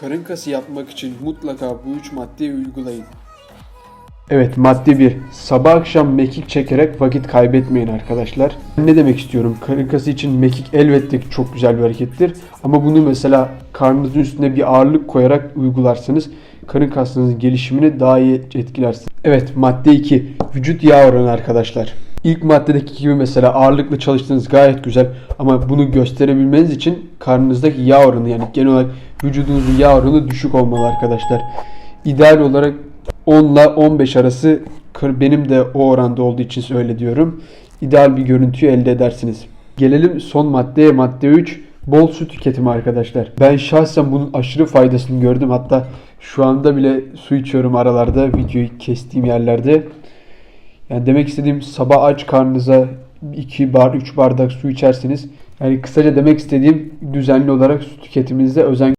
Karın kası yapmak için mutlaka bu üç maddeyi uygulayın. Evet madde 1. Sabah akşam mekik çekerek vakit kaybetmeyin arkadaşlar. Ne demek istiyorum? Karın kası için mekik elbette çok güzel bir harekettir. Ama bunu mesela karnınızın üstüne bir ağırlık koyarak uygularsanız karın kaslarınızın gelişimini daha iyi etkilersiniz. Evet madde 2. Vücut yağ oranı arkadaşlar. İlk maddedeki gibi mesela ağırlıkla çalıştığınız gayet güzel ama bunu gösterebilmeniz için karnınızdaki yağ oranı yani genel olarak vücudunuzun yağ oranı düşük olmalı arkadaşlar. İdeal olarak 10 ile 15 arası benim de o oranda olduğu için öyle diyorum. İdeal bir görüntüyü elde edersiniz. Gelelim son maddeye madde 3 bol su tüketimi arkadaşlar. Ben şahsen bunun aşırı faydasını gördüm. Hatta şu anda bile su içiyorum aralarda videoyu kestiğim yerlerde. Yani demek istediğim sabah aç karnınıza 2 bar 3 bardak su içersiniz. Yani kısaca demek istediğim düzenli olarak su tüketiminizde özen